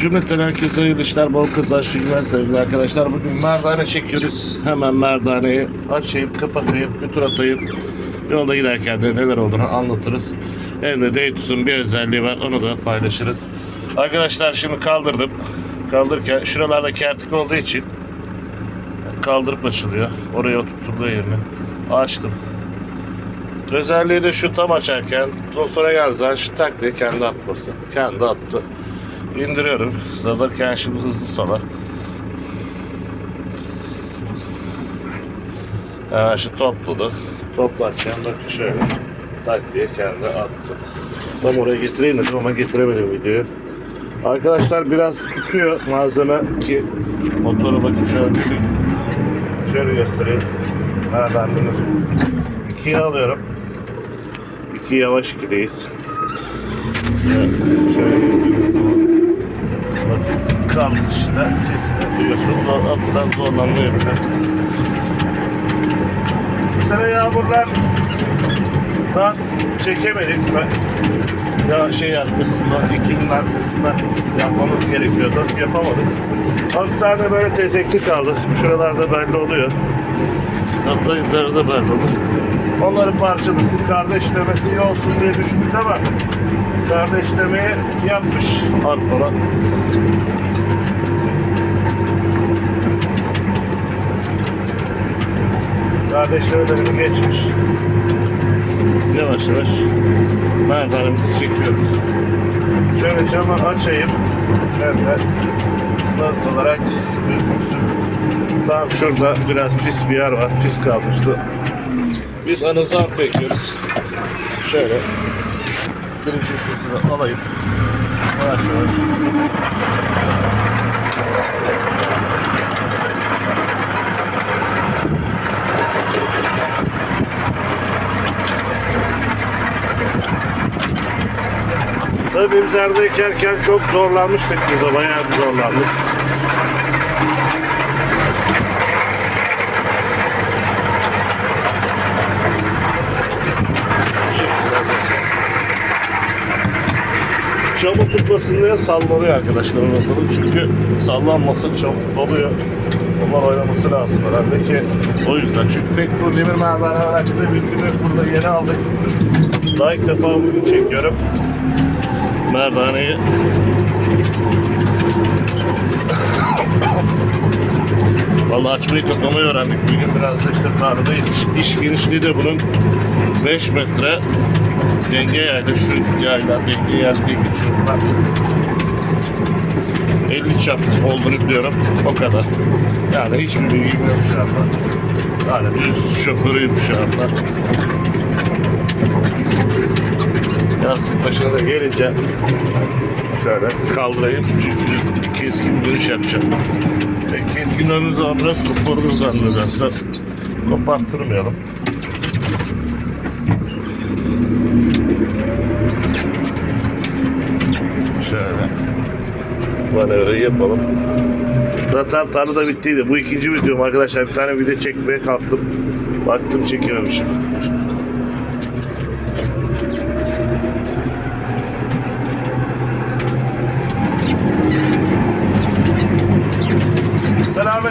Cümleten herkese hayırlı işler, bol kazançlı günler sevgili arkadaşlar. Bugün merdane çekiyoruz. Hemen merdaneyi açayım, kapatayım, bir tur atayım. Yolda giderken de neler olduğunu anlatırız. Hem de Daytus'un bir özelliği var, onu da paylaşırız. Arkadaşlar şimdi kaldırdım. Kaldırırken şuralarda kertik olduğu için kaldırıp açılıyor. Oraya oturttuğu yerini açtım. Özelliği de şu tam açarken sonra zaman şu tak diye kendi atması. Kendi attı. İndiriyorum. Salırken şimdi hızlı salar. Hemen şu topladı. Toplarken bak şöyle tak diye kendi attı. Tam oraya getireyim dedim ama getiremedim videoyu. Arkadaşlar biraz tutuyor malzeme ki motoru bakın şöyle bir şöyle göstereyim. Nereden bilir. İkiye alıyorum. İki yavaş ikideyiz. Şöyle, şöyle bakın kalmış işte sesini duyuyorsunuz. Zor, alttan zorlanmıyor bile. Bu sene yağmurlar da çekemedik mi? Ya şey arkasında, ikinin arkasında yapmamız gerekiyordu. Yapamadık. Hafif tane böyle tezekli kaldı. Şuralarda belli oluyor. Hatta izleri de belli olur. Onları parçalasın, kardeşlemesi iyi olsun diye düşündük ama kardeşlemeyi yapmış Arkola. Kardeşlemelerini geçmiş. Yavaş yavaş merdanemizi çekiyoruz. Şöyle camı açayım. Hem de not olarak gözüksün. Tam şurada biraz pis bir yer var. Pis kalmıştı. Biz anızı bekliyoruz. Şöyle birinci kısmını alayım. Yavaş yavaş. Tabii biz ekerken çok zorlanmıştık burada. Bayağı bir zorlandık. Çamur tutmasın diye sallanıyor arkadaşlar orada. Çünkü sallanması çamur doluyor. Onlar oynaması lazım herhalde ki o yüzden. Çünkü pek bu demir merdane hakkında bilgimi burada yeni aldık. Daha ilk defa bugün çekiyorum. Merdaneyi Vallahi açmayı toplamayı öğrendik. Bugün biraz da işte tarlada iş, iş genişliği de bunun 5 metre denge yaylı şu yaylar denge yer diye geçiyorlar. 50 çap olduğunu biliyorum. O kadar. Yani hiçbir bilgim yok şu anda. Yani düz şoförüyüm şu anda. Yastık başına da gelince şöyle kaldırayım çünkü keskin dönüş yapacağım. E, keskin döndüğü zaman biraz koparır zannedersem koparttırmayalım. Şöyle manevrayı yapalım. Zaten tarla da bittiydi. Bu ikinci videom arkadaşlar. Bir tane video çekmeye kalktım. Baktım çekememişim.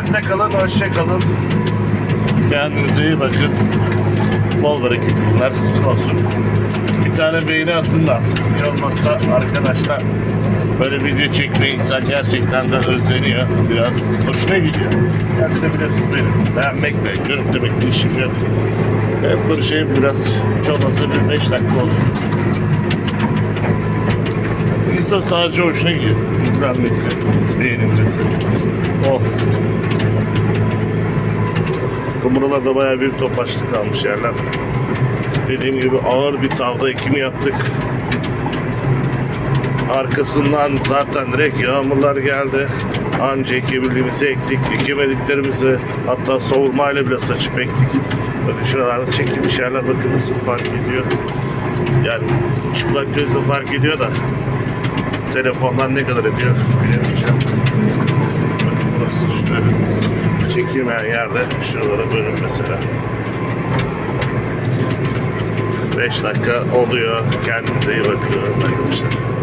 Selametle kalın, hoşça kalın. Kendinize iyi bakın. Bol sizin olsun. Bir tane beğeni atın da hiç olmazsa arkadaşlar böyle video çekmeyi insan gerçekten de özleniyor. Biraz hoşuna gidiyor. Gerçi biliyorsunuz benim beğenmekle, görüntülemekle işim yok. Hep bu şey biraz hiç olmazsa bir 5 dakika olsun. İnsan sadece hoşuna gidiyor. İzlenmesi, beğenilmesi. Oh. Kumrularda bayağı bir topaçlık kalmış yerler. Dediğim gibi ağır bir tavda ekimi yaptık. Arkasından zaten direkt yağmurlar geldi. Anca ekebildiğimizi ektik. Ekemediklerimizi hatta savurmayla bile saçıp ektik. Bakın şuralarda çekilmiş yerler bakın nasıl fark ediyor. Yani çıplak gözle fark ediyor da telefondan ne kadar ediyor bilemeyeceğim. Burası şöyle çekilmeyen yerde şuralara bölüm mesela. 5 dakika oluyor. Kendinize iyi bakın arkadaşlar.